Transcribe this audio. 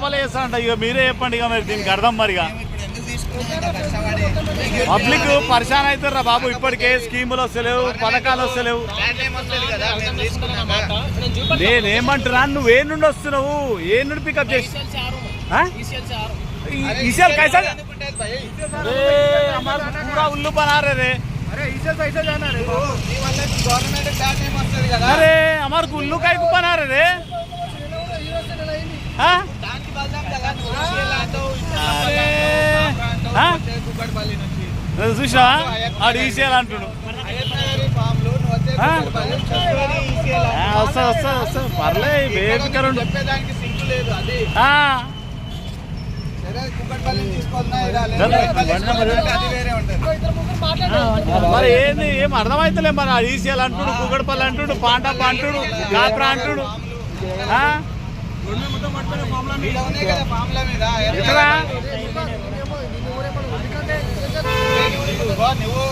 Double వేస్తానంట ఇక మీరే చెప్పండి ఇక మరి దీనికి అర్థం మరి ఇక ఇప్పుడు ఎందుకు తీసుకున్నాం కష్టపడి పబ్లిక్ పరిశాన్ అవుతారా బాబు ఇప్పటికే స్కీములు వస్తలేవు పథకాలు వస్తలేవు బ్రాండ్ నేమ్ వస్తుంది కదా మేము తీసుకున్నాక నేనేమంటున్నా నువ్వు ఏ నుండి వస్తున్నావు ఏ నుండి పికప్ చేసి हाँ? ఈసీఎల్ कैसा ఎందుకుంటే భయ अरे हमारा पूरा उल्लू बना रहे रे నీ వల్ల గవర్నమెంట్ బ్రాండ్ నేమ్ వస్తుంది కదా अरे हमारे को उल्लू का बना रहे रे हाँ? చూసినావా? ఆడు ఈసీఎల్ అంటుడు. వస్తా వస్తా వస్తా. పర్లే ఉంటుంది. మరి ఏంది? ఏం అర్థమైతలే మరి ఆ ఈసీఎల్ అంటుడు కుక్కడపల్లి అంటుడు పాండప్ప అంటుడు కాప్రా అంటుడు. ఎక్కడా ఇదిగో నువ్వు